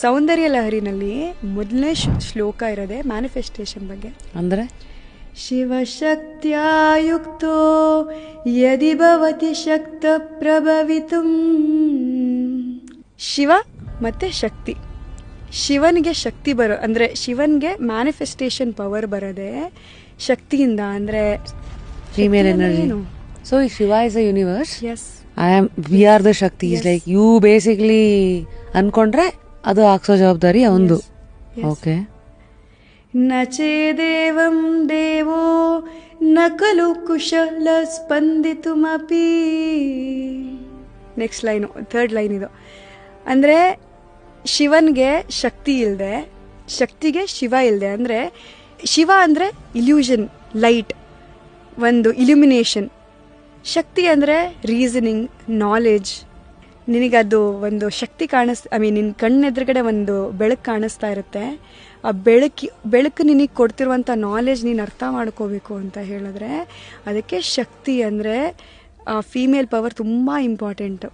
ಸೌಂದರ್ಯ ಲಹರಿನಲ್ಲಿ ಮೊದಲನೇ ಶ್ಲೋಕ ಇರೋದೆ ಮ್ಯಾನಿಫೆಸ್ಟೇಷನ್ ಬಗ್ಗೆ. ಅಂದರೆ? ಶಿವಶಕ್ತಿಯುಕ್ತೋ ಯದಿ ಭವತಿ ಶಕ್ತ ಪ್ರಭವಿತು ಶಿವ ಮತ್ತೆ ಶಕ್ತಿ. ಶಿವನಿಗೆ ಶಕ್ತಿ ಬರೋ ಅಂದರೆ ಶಿವನ್ಗೆ ಮ್ಯಾನಿಫೆಸ್ಟೇಷನ್ ಪವರ್ ಬರೋದೆ ಶಕ್ತಿಯಿಂದ ಅಂದರೆ ಫೀಮೇಲ್ ಎನರ್ಜಿ ಸೊ ಈ Shiva is a universe as I am we are the Shakti is like you basically ಅನ್ಕೊಂಡ್ರೆ ಅದು ಹಾಕ್ಸೋ ಜವಾಬ್ದಾರಿ ಅವಂದು ಓಕೆ ನಚೇ ದೇವಂ ದೇವೋ ನಕಲು ಕುಶಲ ಸ್ಪಂದಿತುಮಪಿ. ನೆಕ್ಸ್ಟ್ ಲೈನು ಥರ್ಡ್ ಲೈನ್ ಇದು. ಅಂದರೆ ಶಿವನ್ಗೆ ಶಕ್ತಿ ಇಲ್ಲದೆ ಶಕ್ತಿಗೆ ಶಿವ ಇಲ್ಲದೆ ಅಂದರೆ ಶಿವ ಅಂದರೆ ಇಲ್ಯೂಷನ್ ಲೈಟ್ ಒಂದು ಇಲ್ಯುಮಿನೇಷನ್ ಶಕ್ತಿ ಅಂದರೆ ರೀಸನಿಂಗ್ ನಾಲೆಜ್ ನಿನಗದು ಒಂದು ಶಕ್ತಿ ಕಾಣಿಸ್ ಐ ಮೀನ್ ನಿನ್ನ ಕಣ್ಣೆದುರುಗಡೆ ಒಂದು ಬೆಳಕು ಕಾಣಿಸ್ತಾ ಇರುತ್ತೆ. ಆ ಬೆಳಕಿ, ಬೆಳಕು ನಿನಗೆ ಕೊಡ್ತಿರುವಂಥ ನಾಲೆಜ್ ನೀನು ಅರ್ಥ ಮಾಡ್ಕೋಬೇಕು ಅಂತ ಹೇಳಿದ್ರೆ, ಅದಕ್ಕೆ ಶಕ್ತಿ ಅಂದರೆ ಫೀಮೇಲ್ ಪವರ್ ತುಂಬ ಇಂಪಾರ್ಟೆಂಟು